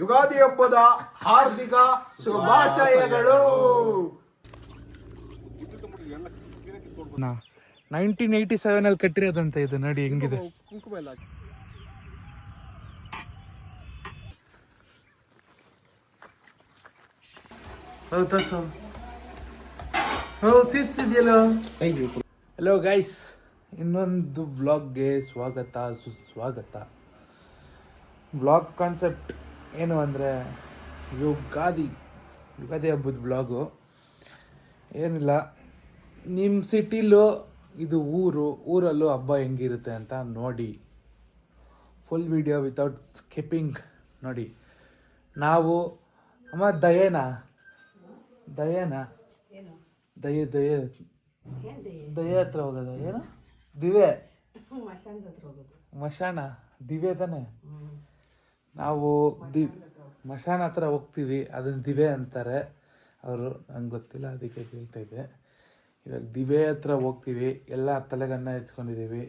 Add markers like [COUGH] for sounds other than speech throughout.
ಯುಗಾದಿ ಹಬ್ಬದ ಹಾರ್ದಿಕ ಶುಭಾಶಯಗಳು. ನೈನ್ಟೀನ್ ಏಯ್ಟಿ ಸೆವೆನ್ ಅಲ್ಲಿ ಕಟ್ಟಿರೋದಂತ ಇದು ನೋಡಿ ಹೆಂಗಿದೆ? ಕುಂಕುಮ ಎಲ್ಲ ಹಲೋ ಗೈಸ್ ಇನ್ನೊಂದು ವ್ಲಾಗ್ಗೆ ಸ್ವಾಗತ ಸುಸ್ವಾಗತ. ವ್ಲಾಗ್ ಕಾನ್ಸೆಪ್ಟ್ ಏನು ಅಂದರೆ ಯುಗಾದಿ ಯುಗಾದಿ ಹಬ್ಬದ ಬ್ಲಾಗು ಏನಿಲ್ಲ ನಿಮ್ಮ ಸಿಟಿಲೂ ಇದು ಊರು ಊರಲ್ಲೂ ಹಬ್ಬ ಹೆಂಗಿರುತ್ತೆ ಅಂತ ನೋಡಿ. ಫುಲ್ ವಿಡಿಯೋ ವಿತೌಟ್ ಸ್ಕಿಪ್ಪಿಂಗ್ ನೋಡಿ. ನಾವು ಅಮ್ಮ ದಯೇನಾ? ದಯೇನಾ? ದಯೆ ದಯೆ. ದಯೆ ಹತ್ರ ಹೋಗೋದ? ಏನು? ದಿವೆ ಮಶಾನ ದಿವೆ ತಾನೆ? ನಾವು ದಿ ಮಶಾನ ಹತ್ರ ಹೋಗ್ತೀವಿ ಅದನ್ನ ದಿವೆ ಅಂತಾರೆ. ಅವರು ನಂಗೆ ಗೊತ್ತಿಲ್ಲ, ಅದಕ್ಕೆ ಕೇಳ್ತಾ ಇದ್ದೆ. ಇವಾಗ ದಿವೆ ಹತ್ರ ಹೋಗ್ತೀವಿ, ಎಲ್ಲ ತಲೆಗನ್ನ ಹೆಚ್ಕೊಂಡಿದ್ದೀವಿ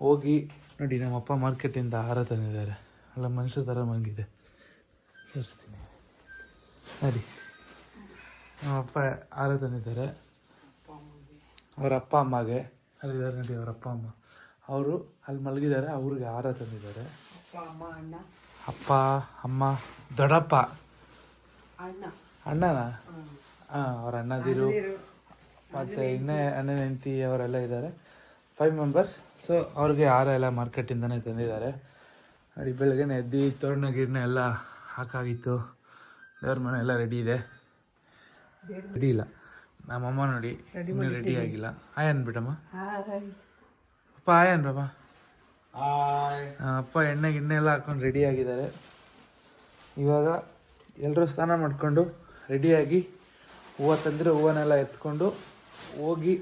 ಹೋಗಿ ನೋಡಿ ನಮ್ಮಪ್ಪ ಮಾರ್ಕೆಟಿಂದ ಆಹಾರ ತಂದಿದ್ದಾರೆ. ಅಲ್ಲ, ಮನುಷ್ಯ ಥರ ಮಂಗಿದೆ ತೋರಿಸ್ತೀನಿ. ನೋಡಿ ನಮ್ಮಪ್ಪ ಆಹಾರ ತಂದಿದ್ದಾರೆ. ಅವ್ರ ಅಪ್ಪ ಅಮ್ಮಗೆ ಅಲ್ಲಿದ್ದಾರೆ ನೋಡಿ, ಅವ್ರ ಅಪ್ಪ ಅಮ್ಮ. ಅವರು ಅಲ್ಲಿ ಮಲಗಿದ್ದಾರೆ, ಅವ್ರಿಗೆ ಆಹಾರ ತಂದಿದ್ದಾರೆ. ಅಪ್ಪ ಅಮ್ಮ ದೊಡ್ಡಪ್ಪ. ಅಣ್ಣನ? ಹಾಂ ಅವ್ರ ಅಣ್ಣದಿರು. ಮತ್ತು ಇನ್ನೇ ಅಣ್ಣನ ಹೆಂಡತಿ ಅವರೆಲ್ಲ ಇದ್ದಾರೆ. ಫೈವ್ ಮೆಂಬರ್ಸ್ ಸೊ ಅವ್ರಿಗೆ ಯಾರ ಎಲ್ಲ ಮಾರ್ಕೆಟಿಂದನೇ ತಂದಿದ್ದಾರೆ. ನೋಡಿ ಬೆಳಗ್ಗೆನೆ ಎದ್ದು ತೋರಣ ಗಿರ್ನ ಎಲ್ಲ ಹಾಕಾಗಿತ್ತು. ದೇವ್ರ ಮನೆ ಎಲ್ಲ ರೆಡಿ ಇದೆ. ರೆಡಿ ಇಲ್ಲ. ನಮ್ಮಮ್ಮ ನೋಡಿ ಇನ್ನೂ ರೆಡಿ ಆಗಿಲ್ಲ. ಆಯ್ ಅನ್ಬಿಟ್ಟಮ್ಮ. ಅಪ್ಪ ಆಯ್ ಅನ್ರಮ್ಮ. ಆ, ಅಪ್ಪ ಎಣ್ಣೆ ಗಿಣ್ಣೆ ಎಲ್ಲ ಹಾಕೊಂಡು ರೆಡಿ ಆಗಿದ್ದಾರೆ. ಇವಾಗ ಎಲ್ಲರೂ ಸ್ನಾನ ಮಾಡಿಕೊಂಡು ರೆಡಿಯಾಗಿ ಹೂವು ತಂದರೆ ಹೂವನ್ನೆಲ್ಲ ಎತ್ಕೊಂಡು ಹೋಗಿ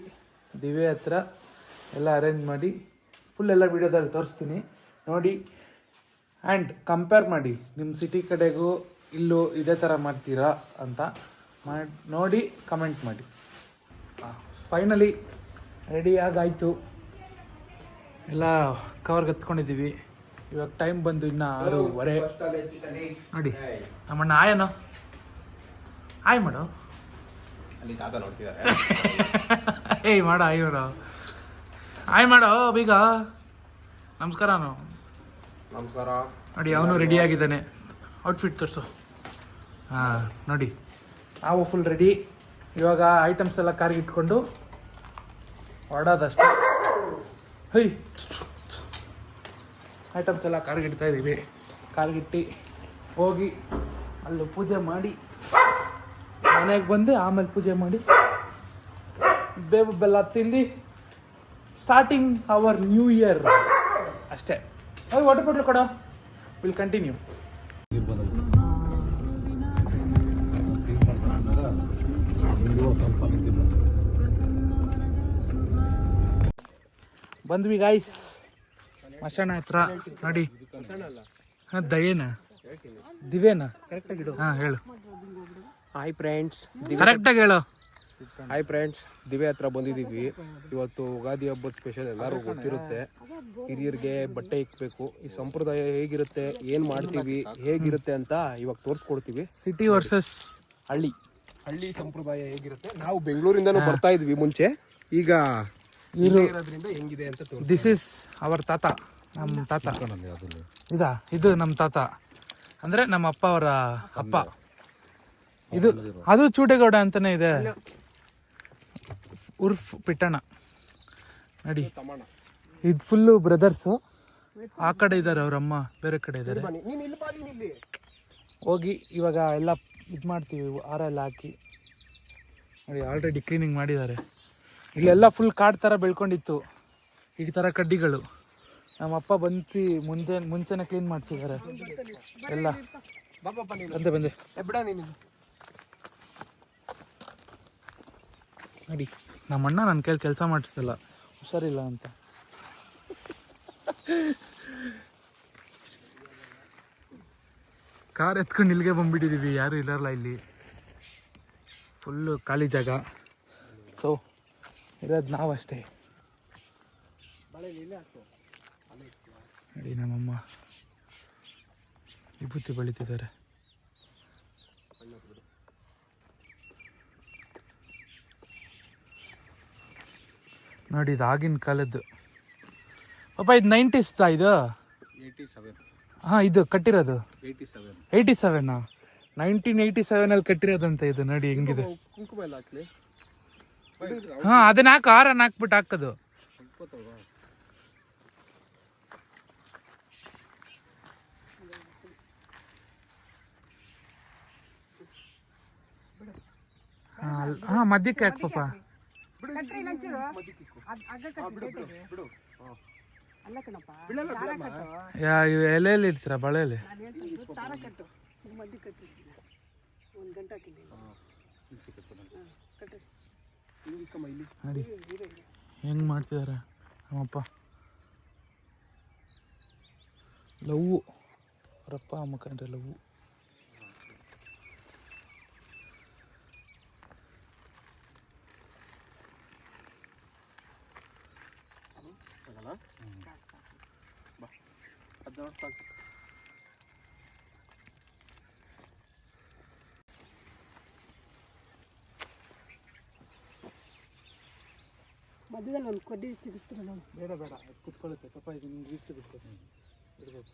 ದಿವೆ ಹತ್ರ ಎಲ್ಲ ಅರೇಂಜ್ ಮಾಡಿ ಫುಲ್ ಎಲ್ಲ ವೀಡಿಯೋದಲ್ಲಿ ತೋರಿಸ್ತೀನಿ. ನೋಡಿ ಆ್ಯಂಡ್ ಕಂಪೇರ್ ಮಾಡಿ. ನಿಮ್ಮ ಸಿಟಿ ಕಡೆಗೂ ಇಲ್ಲೂ ಇದೇ ಥರ ಮಾಡ್ತೀರಾ ಅಂತ ಮಾಡಿ ನೋಡಿ ಕಮೆಂಟ್ ಮಾಡಿ. ಫೈನಲಿ ರೆಡಿ ಆಗಾಯಿತು. ಎಲ್ಲ ಕವರ್ಗೆ ಹತ್ಕೊಂಡಿದ್ದೀವಿ ಇವಾಗ ಟೈಮ್ ಬಂದು ಇನ್ನು ಆರೂವರೆ. ನೋಡಿ ನಮ್ಮಣ್ಣ ಆಯನ ಆಯ್ ಮಾಡು. ಅಲ್ಲಿ ತಾತ ನೋಡ್ತಿದ್ದಾರೆ. [LAUGHS] ಏಯ್ ಮಾಡ ಆಯ್ ಮಾಡು. ಆಯ್ ಮಾಡೋ ಬೀಗ. ನಮಸ್ಕಾರ ನಮಸ್ಕಾರ. ನೋಡಿ ಅವನು ರೆಡಿ ಆಗಿದ್ದಾನೆ. ಔಟ್ಫಿಟ್ ತೋರಿಸು. ಹಾಂ ನೋಡಿ. ನಾವು ಫುಲ್ ರೆಡಿ ಇವಾಗ ಐಟಮ್ಸ್ ಎಲ್ಲ ಕಾರ್ಗೆ ಇಟ್ಕೊಂಡು ಹೊರಡೋದಷ್ಟೇ. ಹೈ. ಐಟಮ್ಸ್ ಎಲ್ಲ ಕಾಲ್ಗಿಡ್ತಾ ಇದ್ದೀವಿ. ಕಾಲ್ಗಿಟ್ಟು ಹೋಗಿ ಅಲ್ಲಿ ಪೂಜೆ ಮಾಡಿ, ಮನೆಗೆ ಬಂದು ಆಮೇಲೆ ಪೂಜೆ ಮಾಡಿ, ಬೇವು ಬೆಲ್ಲ ತಿಂದು ಸ್ಟಾರ್ಟಿಂಗ್ ಅವರ್ ನ್ಯೂ ಇಯರ್ ಅಷ್ಟೇ. ಹೋಗಿ ವಾಟರ್ ಬಾಟ್ಲ್ ಕೊಡೋ. ವಿಲ್ ಕಂಟಿನ್ಯೂ ಬಂದ್ವಿ ಗಾಯ್ಸ್ ಮಶಾಣ ಹತ್ರ ನೋಡಿ. ಹಾಂ ದಯೇನ? ದಿವೇನ ಕರೆಕ್ಟಾಗಿ ಇಡು ಹಾಂ ಹೇಳು ಹಾಯ್ ಫ್ರೆಂಡ್ಸ್ ಕರೆಕ್ಟಾಗಿ ಹೇಳು. ಹಾಯ್ ಫ್ರೆಂಡ್ಸ್ ದಿವೆ ಹತ್ರ ಬಂದಿದ್ದೀವಿ. ಇವತ್ತು ಯುಗಾದಿ ಹಬ್ಬದ ಸ್ಪೆಷಲ್ ಎಲ್ಲರೂ ಗೊತ್ತಿರುತ್ತೆ. ಹಿರಿಯರಿಗೆ ಬಟ್ಟೆ ಇಕ್ಬೇಕು. ಈ ಸಂಪ್ರದಾಯ ಹೇಗಿರುತ್ತೆ ಏನು ಮಾಡ್ತೀವಿ ಹೇಗಿರುತ್ತೆ ಅಂತ ಇವಾಗ ತೋರಿಸ್ಕೊಡ್ತೀವಿ. ಸಿಟಿ ವರ್ಸಸ್ ಹಳ್ಳಿ. ಹಳ್ಳಿ ಸಂಪ್ರದಾಯ ಹೇಗಿರುತ್ತೆ? ನಾವು ಬೆಂಗಳೂರಿಂದನೂ ಬರ್ತಾ ಇದ್ವಿ ಮುಂಚೆ. ಈಗ ಇವರು ಇರೋದ್ರಿಂದ ಹೆಂಗಿದೆ ಅಂತ ತೋರಿಸ್ ದಿಸ್ ಇಸ್ ಅವರ್ ತಾತ ನಮ್ಮ ತಾತ. ಇದಾ? ಇದು ನಮ್ಮ ತಾತ. ಅಂದ್ರೆ ನಮ್ಮ ಅಪ್ಪ ಅವರ ಅಪ್ಪ. ಇದು ಅದು ಚೂಟೇಗೌಡ ಅಂತಾನೆ ಇದೆ. ಉರ್ಫ್ ಪಿಟ್ಟಣ. ನಡಿ. ಇದು ಫುಲ್ಲು ಬ್ರದರ್ಸು. ಆ ಕಡೆ ಇದ್ದಾರೆ ಅವರಮ್ಮ ಬೇರೆ ಕಡೆ ಇದ್ದಾರೆ ಹೋಗಿ ಇವಾಗ ಎಲ್ಲ ಇದು ಮಾಡ್ತೀವಿ ಆರ ಎಲ್ಲ ಹಾಕಿ. ನೋಡಿ ಆಲ್ರೆಡಿ ಕ್ಲೀನಿಂಗ್ ಮಾಡಿದ್ದಾರೆ. ಇಲ್ಲೆಲ್ಲ ಫುಲ್ ಕಾಡು ಥರ ಬೆಳ್ಕೊಂಡಿತ್ತು. ಈ ಥರ ಕಡ್ಡಿಗಳು. ನಮ್ಮಪ್ಪ ಬಂದು ಮುಂದೆ, ಮುಂಚೆನೆ ಕ್ಲೀನ್ ಮಾಡ್ತಿದ್ದಾರೆ ಎಲ್ಲ. ಬಂದೆ ಬಂದೆ. ನೋಡಿ. ನಮ್ಮ ಅಣ್ಣ ನನ್ನ ಕೈಲಿ ಕೆಲಸ ಮಾಡಿಸ್ತಲ್ಲ ಹುಷಾರಿಲ್ಲ ಅಂತ. ಕಾರ್ ಎತ್ಕೊಂಡು ಇಲ್ಲಿಗೆ ಬಂದ್ಬಿಟ್ಟಿದ್ದೀವಿ ಯಾರು ಇರಲ್ಲ ಇಲ್ಲಿ? ಫುಲ್ಲು ಖಾಲಿ ಜಾಗ. ಇರೋದು ನಾವಷ್ಟೇ. ನೋಡಿ ನಮ್ಮಮ್ಮ. ವಿಭೂತಿ ಬೆಳೀತಿದ್ದಾರೆ. ನೋಡಿ ಇದು ಆಗಿನ ಕಾಲದ್ದು. ಪಾಪ ಇದು ನೈಂಟೀಸ್ತಾ ಇದು? Eighty seven. ಹಾಂ ಇದು ಕಟ್ಟಿರೋದು. Eighty seven. Eighty seven nineteen eighty ಸೆವೆನಲ್ಲಿ ಕಟ್ಟಿರೋದಂತ ಇದು. ನೋಡಿ ಹೆಂಗಿದೆ. ಕುಂಕುಮ ಎಲ್ಲ ಹಾಕ್ಲಿ ಹಾಂ ಅದನ್ನ ಹಾಕು ಹಾರನ್ನ ಹಾಕ್ಬಿಟ್ಟು ಹಾಕೋದು. ಹಾ ಮಧ್ಯಕ್ಕೆ ಹಾಕು ಪಾಪ. ಎಲೆಯಲ್ಲಿ ಇಡ್ತೀರಾ ಬಳೆಯಲ್ಲಿ ಒಂದು ಗಂಟೆ ಹಾಕಿದ್ದೀನಿ ನೋಡಿ. ಹೆಂಗೆ ಮಾಡ್ತಿದ್ದಾರೆ ನಮ್ಮಪ್ಪ. ಲವ್ ಅವರಪ್ಪ ಅಮ್ಮ ಲವ್ವು ಆಗಲ್ಲ ಬಾ ಅದು ನೋಡಿ ಸಾಕು ಮಧ್ಯದಲ್ಲಿ ಒಂದು ಕೊಡ್ಡಿ ಸಿಗಿಸ್ತೀನಿ ನೋಡಿ. ಬೇಡ ಬೇಡ. ಅದು ಕುತ್ಕೊಳ್ಳುತ್ತೆ. ಪಾಪ ಇದು ನಿಮ್ಗೆ ಇಷ್ಟು ಬಿಡ್ಬೇಕು ಬಿಡ್ಬೇಕು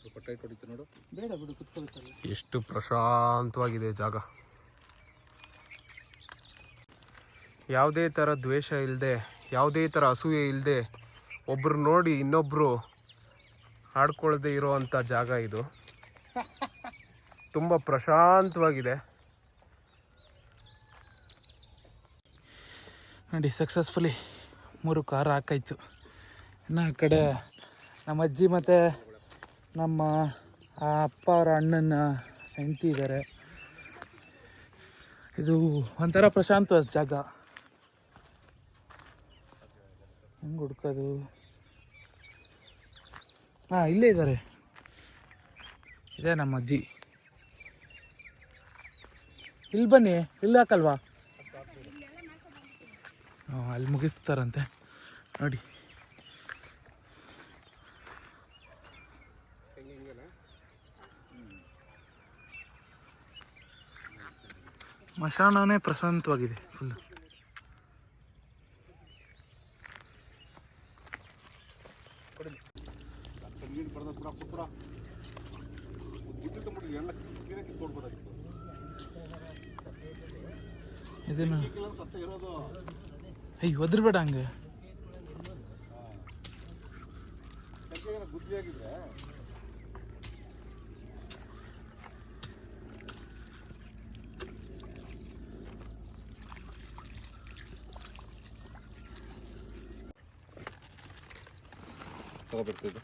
ಸ್ವಲ್ಪ ಟೈಟ್ ಹೊಡಿತು ನೋಡು. ಬೇಡ ಬಿಡು ಕುತ್ಕೊಳ್ಳುತ್ತಲ್ಲ ಎಷ್ಟು ಪ್ರಶಾಂತವಾಗಿದೆ ಜಾಗ. ಯಾವುದೇ ಥರ ದ್ವೇಷ ಇಲ್ಲದೆ ಯಾವುದೇ ಥರ ಅಸೂಯೆ ಇಲ್ಲದೆ ಒಬ್ರು ನೋಡಿ ಇನ್ನೊಬ್ಬರು ಆಡ್ಕೊಳ್ಳದೆ ಇರೋವಂಥ ಜಾಗ ಇದು. ತುಂಬ ಪ್ರಶಾಂತವಾಗಿದೆ. ನೋಡಿ ಸಕ್ಸಸ್ಫುಲಿ ಮೂರು ಕಾರ್ ಹಾಕಾಯ್ತು. ಇನ್ನು ಆ ಕಡೆ ನಮ್ಮ ಅಜ್ಜಿ ಮತ್ತು ನಮ್ಮ ಅಪ್ಪ ಅವರ ಅಣ್ಣನ ಹೆಂಡತಿ ಇದ್ದಾರೆ ಇದು ಒಂಥರ ಪ್ರಶಾಂತ ಜಾಗ. ಹೆಂಗೆ ಹುಡ್ಕೋದು? ಹಾಂ, ಇಲ್ಲೇ ಇದ್ದಾರೆ ಇದೆ ನಮ್ಮ ಅಜ್ಜಿ. ಇಲ್ಲಿ ಬನ್ನಿ, ಇಲ್ಲಿ ಹಾಕಲ್ವಾ? ಅಲ್ಲಿ ಮುಗಿಸ್ತಾರಂತೆ. ನೋಡಿ. ಮಶಾನನೇ ಪ್ರಶಾಂತವಾಗಿದೆ ಫುಲ್ ಇದನ್ನು ಅಯ್ಯ ಒದ್ರಬೇಡ ಹಂಗೆ ತಗೋಬರ್ತಿದ್ದು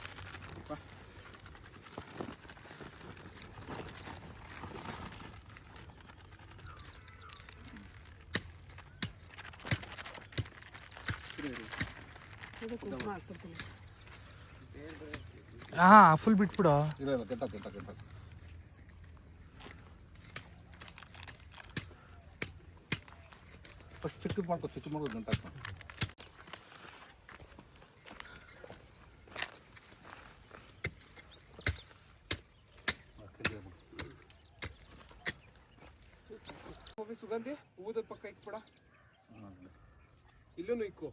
ಹಾಂ ಫುಲ್ ಬಿಟ್ಬಿಡು. ಇಲ್ಲ ಇಲ್ಲ ಕೆಟ್ಟ ಕೆಟ್ಟ ಕೆಟ್ಟ. ಫಸ್ಟ್ ಚಿಕ್ಕ ಮಾಡ್ಕೊ ಚಿಕ್ಕ ಮಾಡ್ಕೊ ಗಂಟ ಹೋಗಿ ಸುಗಂಧಿ ಹೂವದ ಪಕ್ಕ ಇಕ್ಬಿಡ ಇಲ್ಲೂ ಇಕ್ಕು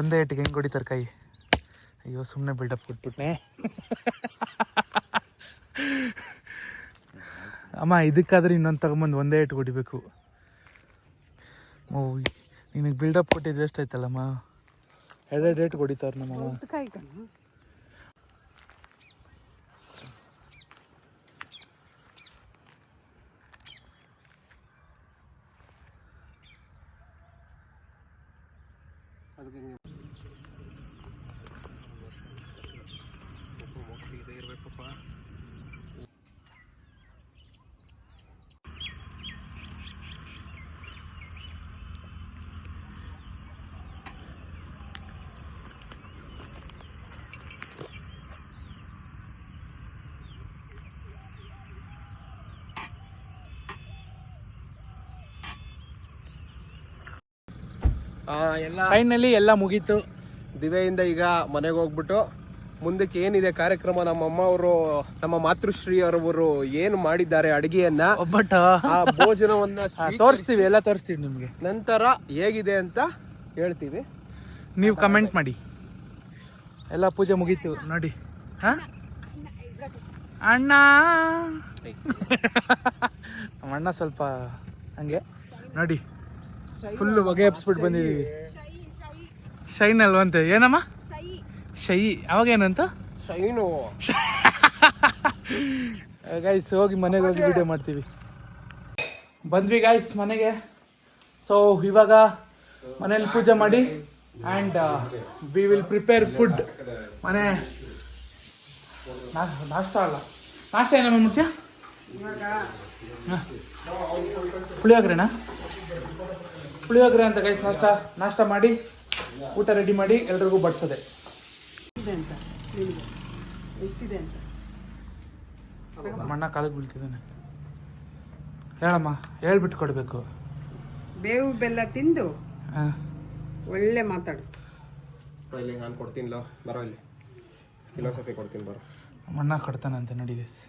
ಒಂದೇ ಏಟಿಗೆ ಹೆಂಗೆ ಹೊಡಿತಾರೆ ಕೈ? ಅಯ್ಯೋ ಸುಮ್ಮನೆ ಬಿಲ್ಡಪ್ ಕೊಟ್ಬಿಟ್ನೆ. ಅಮ್ಮ, ಇದಕ್ಕಾದ್ರೆ ಇನ್ನೊಂದು ತಗೊಂಬಂದು ಒಂದೇ ಏಟು ಹೊಡಿಬೇಕು. ಓ ನಿನಗೆ ಬಿಲ್ಡಪ್ ಕೊಟ್ಟಿದ್ದು ಎಷ್ಟಾಯ್ತಲ್ಲಮ್ಮ ಎರಡೆರಡು ಏಟು ಹೊಡಿತಾರೆ ನಮ್ಮಮ್ಮ. ಎಲ್ಲ ಫೈನಲಿ ಎಲ್ಲ ಮುಗೀತು. ದಿವೆಯಿಂದ ಈಗ ಮನೆಗೆ ಹೋಗ್ಬಿಟ್ಟು ಮುಂದಕ್ಕೆ ಏನಿದೆ ಕಾರ್ಯಕ್ರಮ ನಮ್ಮ ಅಮ್ಮ ಅವರು ನಮ್ಮ ಮಾತೃಶ್ರೀ ಅವರು ಏನು ಮಾಡಿದ್ದಾರೆ ಅಡಿಗೆಯನ್ನ ಒಬ್ಬಟ್ಟ ಆ ಭೋಜನವನ್ನ ತೋರಿಸ್ತೀವಿ ಎಲ್ಲ ತೋರಿಸ್ತೀವಿ ನಿಮಗೆ. ನಂತರ ಹೇಗಿದೆ ಅಂತ ಹೇಳ್ತೀವಿ. ನೀವು ಕಮೆಂಟ್ ಮಾಡಿ. ಎಲ್ಲ ಪೂಜೆ ಮುಗೀತು ನೋಡಿ. ಹಾ? ಅಣ್ಣ. ನಮ್ಮ ಅಣ್ಣ ಸ್ವಲ್ಪ ಹಂಗೆ ನೋಡಿ. ಫುಲ್ಲು ಹೊಗೆ ಹಬ್ಸ್ಬಿಟ್ಟು ಬಂದಿದ್ದೀವಿ. ಶೈನ್ ಅಲ್ವಂತೆ. ಏನಮ್ಮ? ಶೈ. ಅವಾಗ ಏನಂತ? ಶೈನು. [LAUGHS] ಗೈಸ್ ಹೋಗಿ ಮನೆಗೆ ಹೋಗಿ ವಿಡಿಯೋ ಮಾಡ್ತೀವಿ. ಬಂದ್ವಿ ಗಾಯ್ಸ್ ಮನೆಗೆ. ಸೊ ಇವಾಗ ಮನೇಲಿ ಪೂಜೆ ಮಾಡಿ and we will prepare food ಮನೆ. ನಾ- ನಾಷ್ಟ ಅಲ್ಲ. ನಾಷ್ಟ ಏನಮ್ಮ ಮುಖ್ಯ? ಪುಳಿಯೋಗ್ರೆನಾ? ಪುಳಿಯೋಗ್ರೆ ಅಂತ ಗೈಸ್ ನಾಷ್ಟ ನಾಷ್ಟ ಮಾಡಿ ಊಟ ರೆಡಿ ಮಾಡಿ ಎಲ್ರಿಗೂ ಬಡ್ಸದೆ. ಇದೆ ಅಂತ ಎಷ್ಟಿದೆ ಅಂತ? ಮಣ್ಣ ಕಾಲಿಗೆ ಬೀಳ್ತಿದ್ದಾನೆ. ಹೇಳಮ್ಮ ಹೇಳ್ಬಿಟ್ಟು ಕೊಡಬೇಕು. ಬೇವು ಬೆಲ್ಲ ತಿಂದು ಹಾಂ ಒಳ್ಳೆ ಮಾತಾಡು. ಇಲ್ಲಿ ನಾನು ಕೊಡ್ತೀನಿ ಲೋ ಬರೋ ಇಲ್ಲಿ. ಫಿಲಾಸಫಿ ಕೊಡ್ತೀನಿ ಬರೋ. ಮಣ್ಣ ಕೊಡ್ತಾನಂತೆ ನೋಡಿ ಗೈಸ್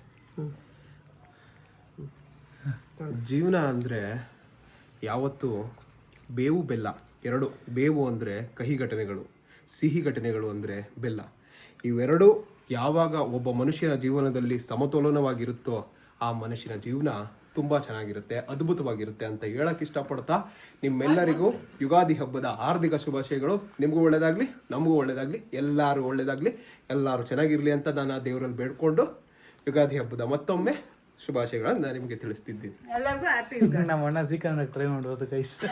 ಜೀವನ ಅಂದರೆ ಯಾವತ್ತು ಬೇವು ಬೆಲ್ಲ, ಎರಡು ಬೇವು ಅಂದರೆ ಕಹಿ ಘಟನೆಗಳು, ಸಿಹಿ ಘಟನೆಗಳು ಅಂದರೆ ಬೆಲ್ಲ. ಇವೆರಡೂ ಯಾವಾಗ ಒಬ್ಬ ಮನುಷ್ಯನ ಜೀವನದಲ್ಲಿ ಸಮತೋಲನವಾಗಿರುತ್ತೋ ಆ ಮನುಷ್ಯನ ಜೀವನ ತುಂಬ ಚೆನ್ನಾಗಿರುತ್ತೆ, ಅದ್ಭುತವಾಗಿರುತ್ತೆ ಅಂತ ಹೇಳಕ್ ಇಷ್ಟಪಡ್ತಾ ನಿಮ್ಮೆಲ್ಲರಿಗೂ ಯುಗಾದಿ ಹಬ್ಬದ ಹಾರ್ದಿಕ ಶುಭಾಶಯಗಳು. ನಿಮಗೂ ಒಳ್ಳೇದಾಗ್ಲಿ, ನಮಗೂ ಒಳ್ಳೆಯದಾಗಲಿ ಎಲ್ಲರೂ ಒಳ್ಳೆಯದಾಗಲಿ ಎಲ್ಲರೂ ಚೆನ್ನಾಗಿರಲಿ ಅಂತ ನಾನು ಆ ದೇವರಲ್ಲಿ ಬೇಡ್ಕೊಂಡು ಯುಗಾದಿ ಹಬ್ಬದ ಮತ್ತೊಮ್ಮೆ ಶುಭಾಶಯಗಳನ್ನು ನಾನು ನಿಮಗೆ ತಿಳಿಸ್ತಿದ್ದೀನಿ. ಎಲ್ಲರಿಗೂ ಹ್ಯಾಪಿ [LAUGHS] ನಮ್ಮ ಅಣ್ಣ ಸೀಕಂಡ್ ಟ್ರೈ ಮಾಡ್ಬೋದು ಗೈಸ್ [LAUGHS]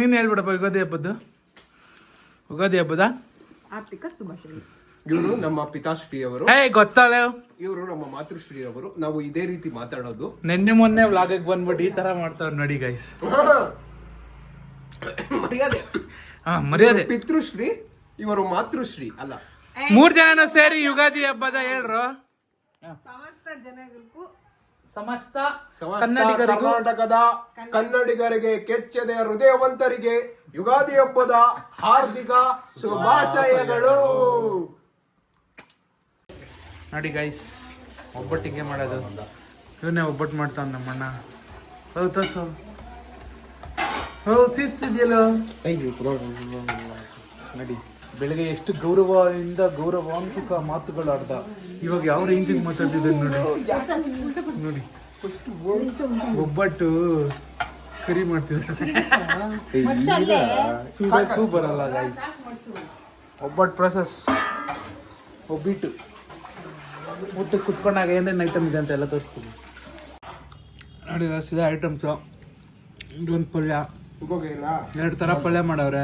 ನೀನು ಹೇಳ್ಬಿಡಪ್ಪ ಯುಗಾದಿ ಹಬ್ಬದ್ದು? ಯುಗಾದಿ ಹಬ್ಬದ? ಆರ್ಥಿಕ ಶುಭಾಶಯಗಳು. ಇವರು ನಮ್ಮ ಪಿತಾಶ್ರೀ ಅವರು ಏ ಗೊತ್ತಲ್ಲ? ಇವರು ನಮ್ಮ ಮಾತೃಶ್ರೀ ಅವರು ನಾವು ಇದೇ ರೀತಿ ಮಾತಾಡೋದು. ನಿನ್ನೆ ಮೊನ್ನೆ ವ್ಲಾಗಿಗೆ ಬಂದ್ಬಿಟ್ಟು ಈ ತರ ಮಾಡ್ತಾವ್ರು ನಡಿ ಗೈಸ್ ಮರ್ಯಾದೆ. ಹಾ ಮರ್ಯಾದೆ. ಪಿತೃಶ್ರೀ ಇವರು ಮಾತೃಶ್ರೀ ಅಲ್ಲ. ಮೂರ್ ಜನನು ಸೇರಿ ಯುಗಾದಿ ಹಬ್ಬದ ಹೇಳ್ರು. ಸಮಸ್ತ ಜನಗಳಿಗೂ ಸಮಸ್ತ ಕನ್ನಡಿಗರಿಗೂ ಕರ್ನಾಟಕದ ಕನ್ನಡಿಗರಿಗೆ ಕೆಚ್ಚದೆ ಹೃದಯವಂತರಿಗೆ ಯುಗಾದಿ ಹಬ್ಬದ ಹಾರ್ದಿಕ ಶುಭಾಶಯಗಳು. ನೋಡಿ ಗೈಸ್ ಒಬ್ಬಟ್ಟಿಗೆ ಮಾಡೋದು. ಇವನೇ ಒಬ್ಬಟ್ಟು ಮಾಡ್ತಾವ ನಮ್ಮಣ್ಣ. ಹೌದು ತೋರ್ಸು. ಹೌದು ಸಿದ್ಯಲ್ಲೋ ನೋಡಿ. ಬೆಳಗ್ಗೆ ಎಷ್ಟು ಗೌರವದಿಂದ ಗೌರವಾಂತಿಕ ಮಾತುಗಳು ಆಡ್ದ ಇವಾಗ ಯಾವ ರೇಂಜಿಗೆ ಮಾತಾಡ್ತಿದ್ದಾನೆ ನೋಡಿ. ನೋಡಿ. ಒಬ್ಬಟ್ಟು ಕರಿ ಮಾಡ್ತಿದ್ದಾರೆ. ಬರಲ್ಲ ಗಾಯ್ಸ್ ಒಬ್ಬಟ್ಟು ಪ್ರೊಸೆಸ್ ಒಬ್ಬಿಟ್ಟು. ಊಟಕ್ಕೆ ಕುತ್ಕೊಂಡಾಗ ಏನೇನು ಐಟಮ್ ಇದೆ ಅಂತ ಎಲ್ಲ ತೋರಿಸ್ತೀನಿ. ನೋಡಿ, ಸೀದಾ ಐಟಮ್ಸು ಇದೊಂದು ಪಲ್ಯ. ಎರಡು ಥರ ಪಲ್ಯ ಮಾಡವ್ರೆ.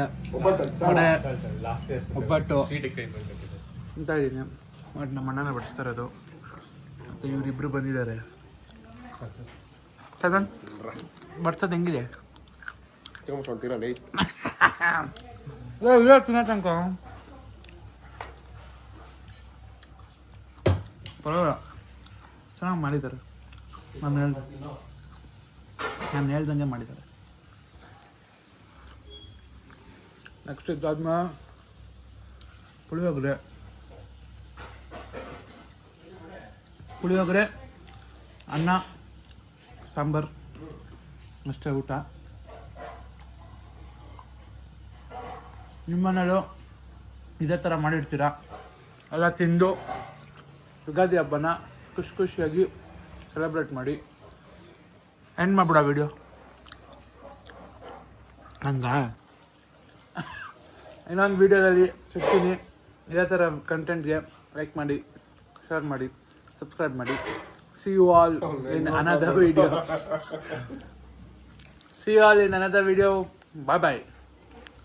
ವಡೆ ಒಬ್ಬಟ್ಟು. ಅಂತ ಇದ್ದೀನಿ. ಬಟ್ ನಮ್ಮ ಅಣ್ಣನ ಬಡಿಸ್ತಾ ಇರೋದು. ಮತ್ತು ಇವರಿಬ್ರು ಬಂದಿದ್ದಾರೆ. ತಗೊಂಡ್ ಬಡ್ಸೋದು ಹೆಂಗಿದೆ? ಇಲ್ಲ ತಿನ್ನತಂಕ ಪರವಾಗಿಲ್ಲ. ಚೆನ್ನಾಗಿ ಮಾಡಿದ್ದಾರೆ. ನಾನು ಹೇಳ್ದೆ ನಾನು ಹೇಳ್ದಂಗೆ ಮಾಡಿದ್ದಾರೆ. ನೆಕ್ಸ್ಟ್ ಇದಾದ್ಮೇಲೆ ಪುಳಿಯೋಗರೆ ಪುಳಿಯೋಗರೆ ಅನ್ನ ಸಾಂಬಾರು ಅಷ್ಟೇ ಊಟ ನಿಮ್ಮನೇಲು ಇದೇ ಥರ ಮಾಡಿರ್ತೀರಾ ಎಲ್ಲ ತಿಂದು ಯುಗಾದಿ ಹಬ್ಬನ ಖುಷಿ ಖುಷಿಯಾಗಿ ಸೆಲೆಬ್ರೇಟ್ ಮಾಡಿ ಎಂಡ್ ಮಾಡ್ಬಿಡ ವಿಡಿಯೋ ಹಂಗ ಇನ್ನೊಂದು ವಿಡಿಯೋದಲ್ಲಿ ಸಿಗ್ತೀನಿ. ಇದೇ ಥರ ಕಂಟೆಂಟ್ಗೆ ಲೈಕ್ ಮಾಡಿ ಶೇರ್ ಮಾಡಿ ಸಬ್ಸ್ಕ್ರೈಬ್ ಮಾಡಿ. See you all in another video see you all in another video bye bye